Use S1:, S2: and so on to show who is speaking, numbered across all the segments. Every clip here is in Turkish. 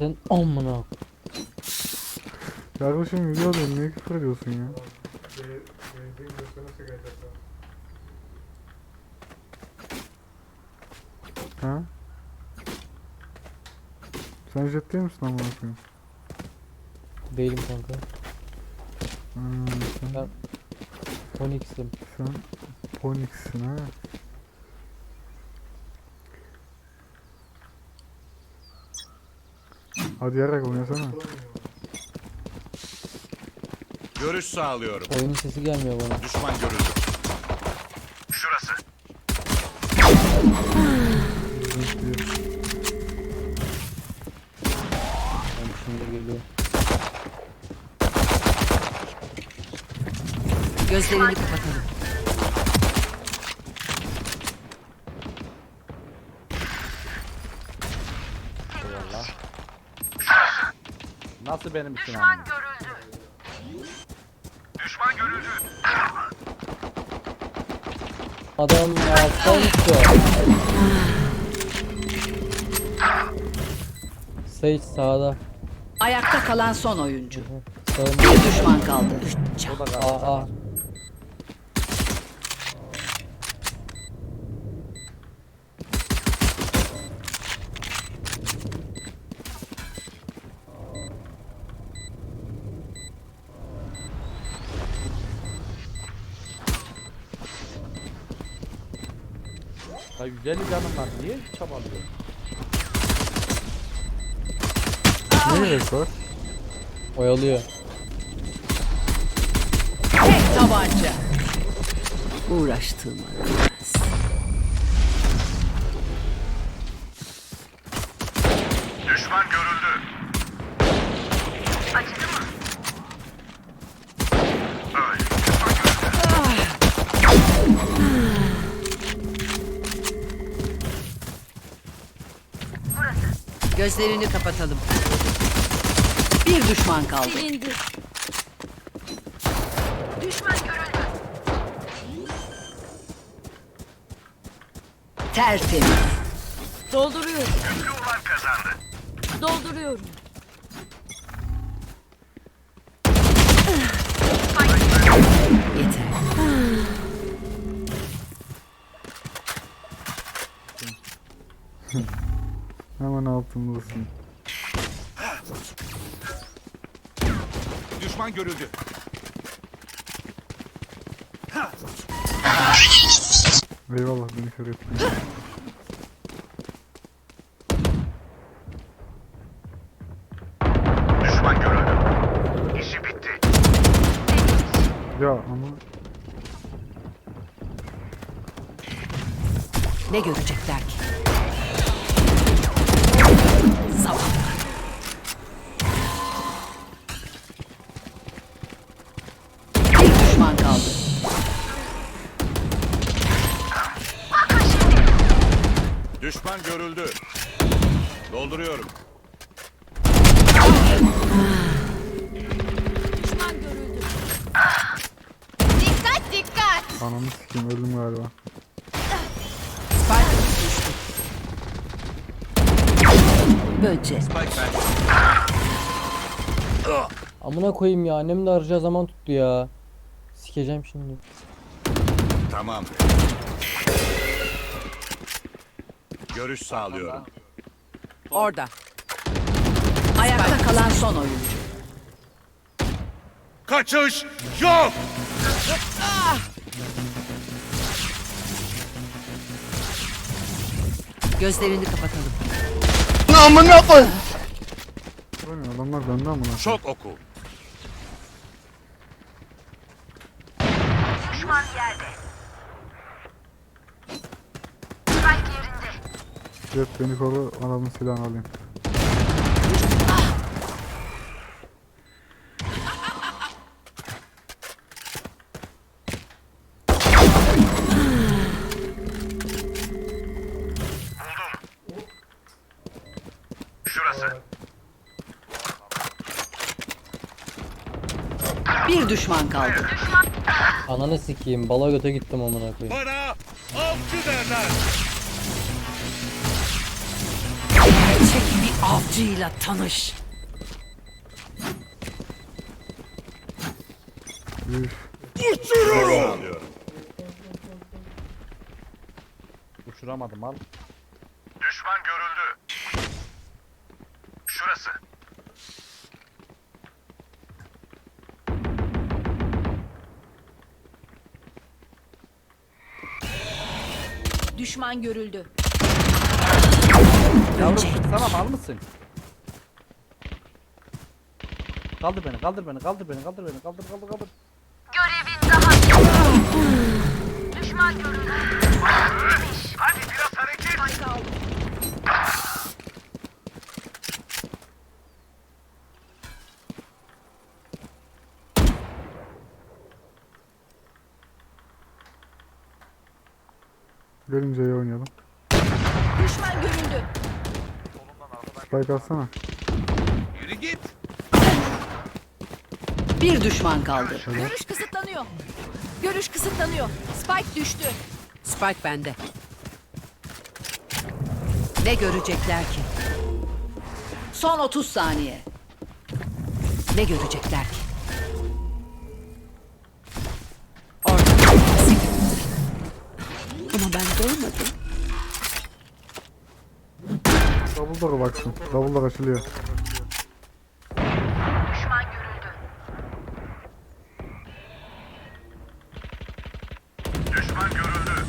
S1: senin amına.
S2: Kardeşim video alıyorum niye küfür ediyorsun ya? Ha? Sen jet değil misin amına koyayım?
S1: Değilim kanka.
S2: Hmm, sen,
S1: Ben- 12'sim.
S2: sen Ponix'sin ha? Hadi yarak oynasana.
S3: Görüş sağlıyorum.
S1: Oyunun sesi gelmiyor bana.
S3: Düşman görüldü. Şurası.
S1: Ben şimdi geliyor.
S4: Gözlerini kapatalım.
S5: Nasıl benim için anladın?
S3: Düşman görüldü.
S1: Adam alttaymış ya. Sage sağda.
S4: Ayakta kalan son oyuncu.
S1: Sağında.
S4: Bir düşman kaldı. Üç
S5: kaldı.
S1: Aa.
S5: Ya 150 canım var. Niye çabalıyor?
S2: Ne gerek var?
S1: Oyalıyor.
S4: Tek tabanca. Uğraştığıma değmez.
S3: Düşman görüldü. Acıdı
S4: Gözlerini kapatalım. Bir düşman kaldı.
S6: Silindi. Düşman görüldü.
S4: Tertemiz.
S6: Dolduruyorum. Dolduruyorum.
S2: Hemen altındasın.
S3: Düşman görüldü.
S2: Eyvallah beni kör ettin.
S3: Düşman görüldü. İşi bitti.
S2: Ya ama
S4: Ne görecekler ki? Düşman
S3: görüldü. Dolduruyorum.
S6: Düşman görüldü. Dikkat dikkat.
S2: ananı sikeyim öldüm galiba.
S4: Spike düştü. Böce.
S3: Spike ben.
S1: Amına koyayım ya annem de arayacağı zaman tuttu ya. Sikeceğim şimdi.
S3: Tamam. Görüş sağlıyorum.
S4: Orada. Ayakta kalan son oyuncu.
S3: Kaçış yok.
S4: Gözlerini kapatalım.
S2: Ne adamlar döndü amına.
S3: Şok oku.
S7: Düşman yerde. Spike yerinde.
S2: Jet beni koru adamın silahını alayım.
S3: Şurası.
S4: Bir düşman kaldı.
S1: Ananı sikeyim. Bala göte gittim amına koyayım.
S3: Bana avcı derler.
S4: Avcıyla tanış.
S2: Üf.
S3: Sağlıyorum.
S5: Uçuramadım al.
S3: Düşman görüldü. Şurası.
S6: Düşman görüldü.
S5: Yavrum sana mal mısın? Kaldır beni, kaldır beni, kaldır beni, kaldır beni, kaldır, kaldır, kaldır.
S7: Görevin daha. Düşman görüldü.
S3: Hadi biraz hareket.
S2: Gelin C'ye oynayalım.
S6: Düşman görüldü.
S2: Spike atsana.
S3: Yürü git.
S4: Bir düşman kaldı.
S6: Görüş kısıtlanıyor. Görüş kısıtlanıyor. Spike düştü.
S4: Spike bende. Ne görecekler ki? Son 30 saniye. Ne görecekler ki? Orada. Ama ben görmedim.
S2: Double door baksın. Double door açılıyor.
S7: Düşman görüldü.
S3: Düşman görüldü.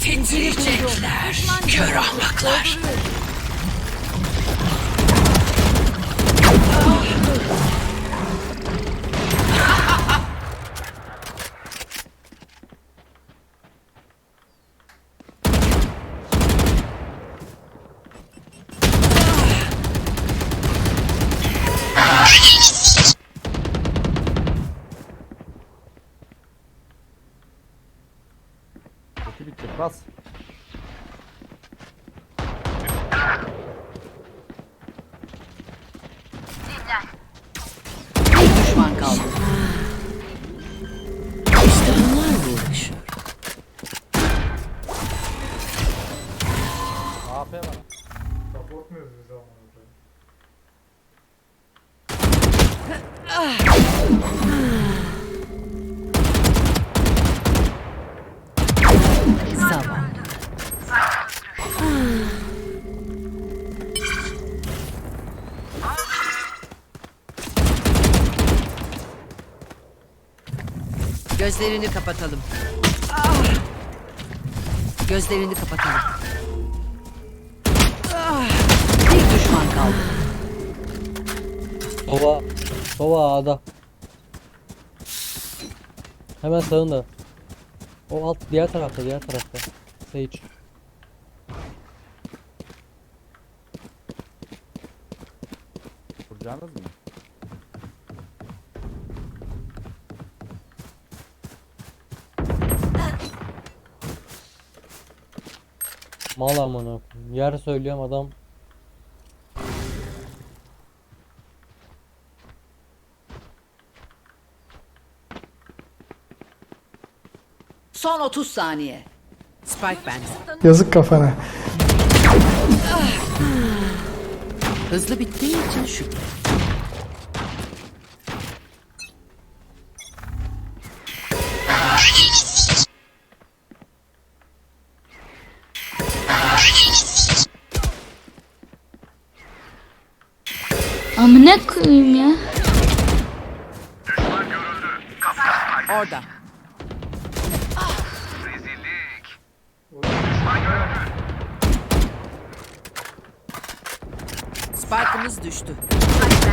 S4: Titriyecekler. Kör ahmaklar. Gözlerini kapatalım. Gözlerini kapatalım. Bir düşman kaldı.
S1: Sova. Sova A'da. Hemen sağında. O alt diğer tarafta diğer tarafta. Sage.
S5: Vuracağınız mı?
S1: Mal amına koyayım. Yer söylüyorum adam.
S4: Son 30 saniye. Spike bende.
S8: Yazık kafana.
S4: Hızlı bittiği için şükür.
S6: Amına koyayım ya.
S3: Düşman görüldü.
S4: Orada.
S3: Rezillik. Düşman görüldü.
S4: Spike'ımız düştü.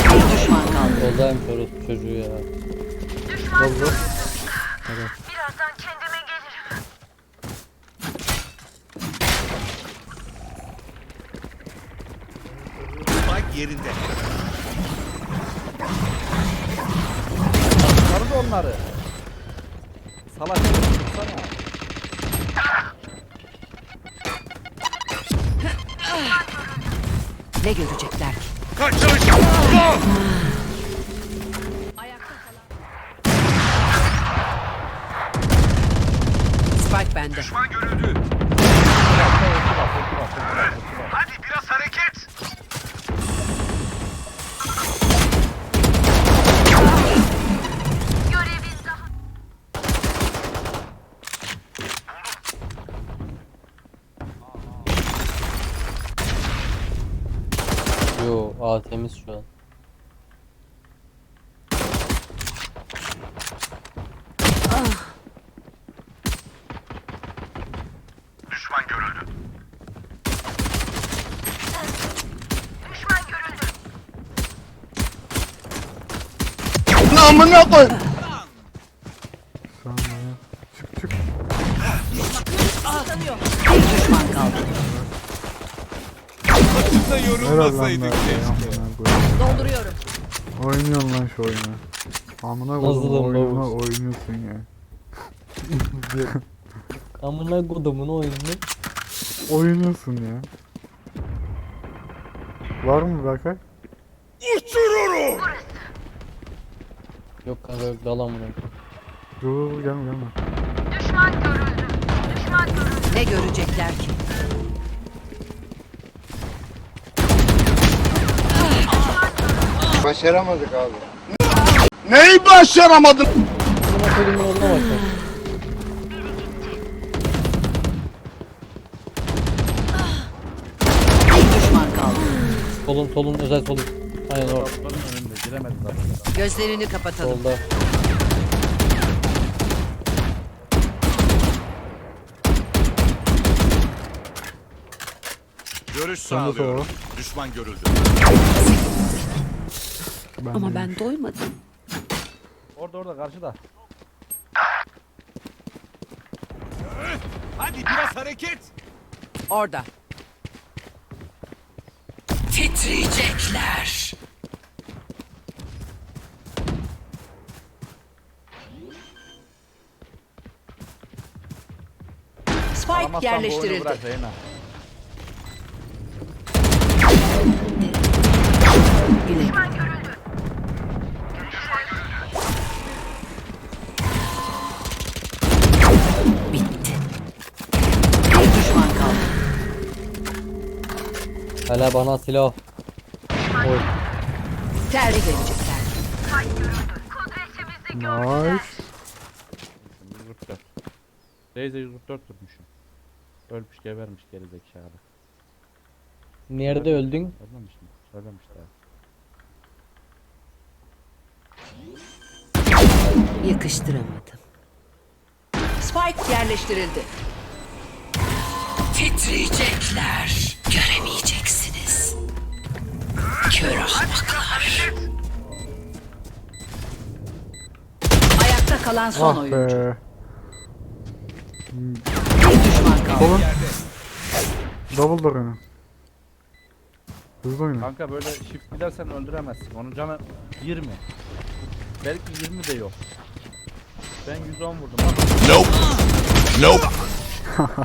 S4: Bir düşman kaldı.
S1: Soldaymış orası çocuğu ya.
S7: Düşman görüldü. Birazdan kendime gelirim.
S3: Spike yerinde.
S5: Onları. Salak. Tutsana.
S4: Ne görecekler ki?
S3: Kaçış yok.
S1: Yo A temiz şu an.
S3: Düşman görüldü.
S7: düşman görüldü.
S2: Sağ ol ya. Çık çık.
S4: Bir düşman kaldı.
S2: Lan
S3: yorulmasaydık keşke.
S6: Dolduruyorum.
S2: Oynuyorsun lan şu oyunu. Amına
S1: Nasıl
S2: koydum
S1: lan
S2: oyununa
S1: Davuz?
S2: oynuyorsun ya.
S1: Amına kodumun oyunu.
S2: Oynuyorsun ya. Var mı Berkay?
S1: Yok kanka yok dal amına.
S2: Dur dur dur gelme gelme.
S7: Düşman görüldü. Düşman görüldü.
S4: Ne görecekler ki?
S8: Başaramadık abi.
S3: Neyi başaramadın?
S1: Oğluna bak.
S4: Bir düşman kaldı.
S1: Solun solun özel solun. Aynen.
S5: Kapıların önünde zaten.
S4: Gözlerini kapatalım.
S1: Solda.
S3: Görüş sağlıyorum. Düşman görüldü.
S2: Ben
S4: Ama ben doymadım.
S5: Orada orada karşıda.
S3: Hadi biraz hareket.
S4: Orada. Titriyecekler. Spike
S5: Alamazsan bu oyunu
S4: yerleştirildi.
S5: bırak Reyna.
S4: Güle
S1: Hala bana silah. Oy.
S4: Terli.
S7: Kudretimizi
S2: Nice.
S5: 144. Teyze 144 tutmuşum. Ölmüş gebermiş geri zekalı.
S1: Nerede öldün?
S5: Ölmemiş mi? Söylemişler.
S4: Yakıştıramadım. Spike yerleştirildi. Titriyecekler. Göremeyeceksiniz. Kör ahmaklar. Ayakta kalan son
S2: Ah
S4: oyuncu.
S2: be.
S4: Bir düşman kaldı.
S2: Double door oyna. Hızlı oyna.
S5: Kanka böyle shift gidersen öldüremezsin. Onun canı 20. Belki 20 de yok. Ben 110 vurdum. Bak
S3: Nope. Nope.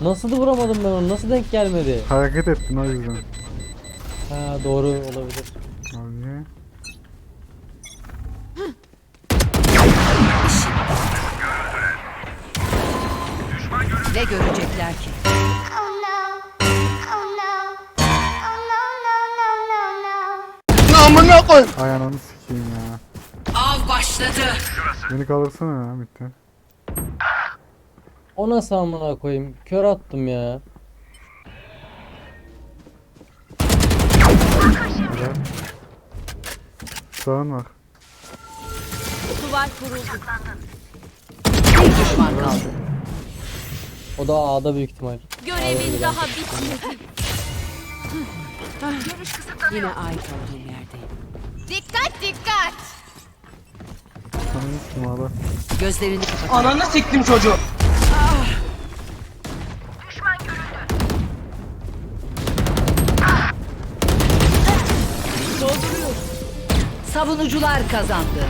S1: Nasıl da vuramadım ben onu? Nasıl denk gelmedi?
S2: Hareket ettin o yüzden.
S1: Ha doğru olabilir.
S2: Abi.
S4: Ne görecekler ki?
S7: Oh no. Oh no. Oh no no no no no.
S2: Ay ananı sikeyim ya.
S4: Av başladı.
S2: Beni kalırsana ya bitti.
S1: O nasıl amına koyayım? Kör attım ya.
S2: Güzel. Sağın var.
S6: Duvar kuruldu.
S4: Bir düşman kaldı.
S1: O da A'da büyük ihtimal.
S6: Görevin daha bitmedi.
S4: Yine ait olduğum yerdeyim.
S6: Dikkat dikkat.
S2: Hiç numara.
S4: Gözlerini kapat.
S9: Ananı siktim çocuğu.
S4: Savunucular kazandı.